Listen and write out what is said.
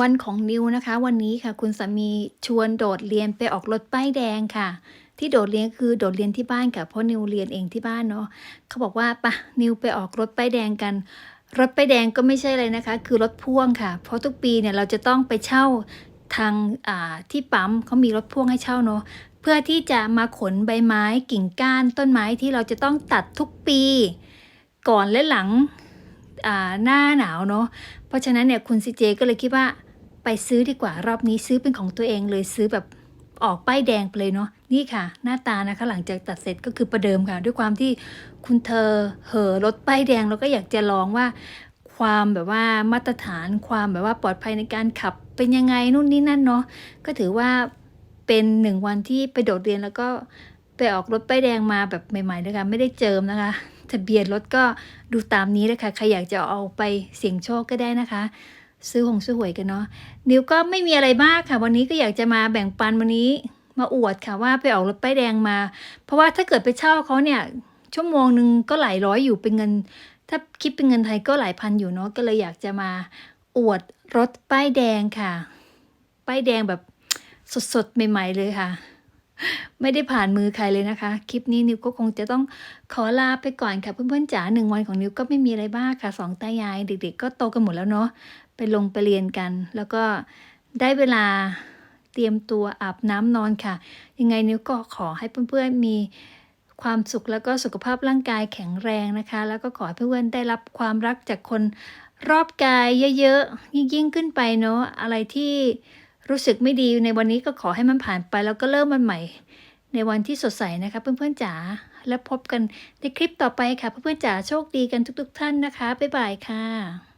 วันของนิวนะคะ วันนี้ค่ะ คุณสามีชวนโดดเรียนไปออกรถป้ายแดงค่ะ ที่โดดเรียนคือโดดเรียนที่บ้านค่ะเพราะนิวเรียนเองที่บ้านเนาะเขาบอกว่าปะนิวไปออกรถป้ายแดงกันรถป้ายแดงก็ไม่ใช่เลยนะคะ คือรถพ่วงค่ะ เพราะทุกปีเนี่ยเราจะต้องไปเช่าทางอ่าที่ปั๊มเขามีรถพ่วงให้เช่าเนาะเพื่อที่จะมาขนใบไม้กิ่งก้านต้นไม้ที่เราจะต้องตัดทุกปี ก่อนและหลังอ่าหน้าหนาวเนาะเพราะฉะนั้นเนี่ยคุณซีเจก็เลยคิดว่า ไปซื้อดีกว่ารอบนี้ซื้อเป็นของตัวเองเลยซื้อแบบออกป้ายแดงไปเลยเนาะนี่ค่ะ หน้าตานะคะหลังจากตัดเสร็จก็คือประเดิมค่ะ ด้วยความที่คุณเธอเหอรถป้ายแดง แล้วก็อยากจะลองว่า ความแบบว่ามาตรฐานความแบบว่าปลอดภัยในการขับเป็นยังไงนู่นนี่นั่นเนาะก็ถือว่าเป็นหนึ่งวันที่ไปโดดเรียนแล้วก็ไปออกรถป้ายแดงมาแบบใหม่ๆนะคะไม่ได้เจิมนะคะทะเบียนรถก็ดูตามนี้เลยค่ะใครอยากจะเอาไปเสี่ยงโชคก็ได้นะคะ ซื้อหงซื้อหวยกันเนาะนิวก็ไม่มีอะไรมากค่ะ วันนี้ก็อยากจะมาแบ่งปันวันนี้มาอวดค่ะว่าไปออกรถป้ายแดงมา เพราะว่าถ้าเกิดไปเช่าเขาเนี่ยชั่วโมงหนึ่งก็หลายร้อยอยู่เป็นเงิน ถ้าคิดเป็นเงินไทยก็หลายพันอยู่เนาะก็เลยอยากจะมาอวดรถป้ายแดงค่ะ ป้ายแดงแบบสดๆใหม่ ๆ เลยค่ะ ไม่ได้ผ่านมือใครเลยนะคะ คลิปนี้นิวก็คงจะต้องขอลาไปก่อนค่ะ เพื่อนๆจ๋าหนึ่งวันของนิวก็ไม่มีอะไรบ้างค่ะสองตายาย เด็กๆ ก็โตกันหมดแล้วเนาะไปลงไปเรียนกัน แล้วก็ได้เวลาเตรียมตัวอาบน้ำนอนค่ะ ยังไงนิวก็ขอให้เพื่อนๆมีความสุขแล้วก็สุขภาพร่างกายแข็งแรงนะคะ แล้วก็ขอให้เพื่อนๆได้รับความรักจากคนรอบกายเยอะๆยิ่งๆขึ้นไปเนาะอะไรที่รู้สึกไม่ดีในวันนี้ก็ขอให้มันผ่านไป แล้วก็เริ่มมันใหม่ ในวันที่สดใสนะคะเพื่อนๆจ๋าและพบกันในคลิปต่อไปค่ะเพื่อนๆจ๋าโชคดีกันทุก ๆ ท่านนะคะบ๊ายบายค่ะ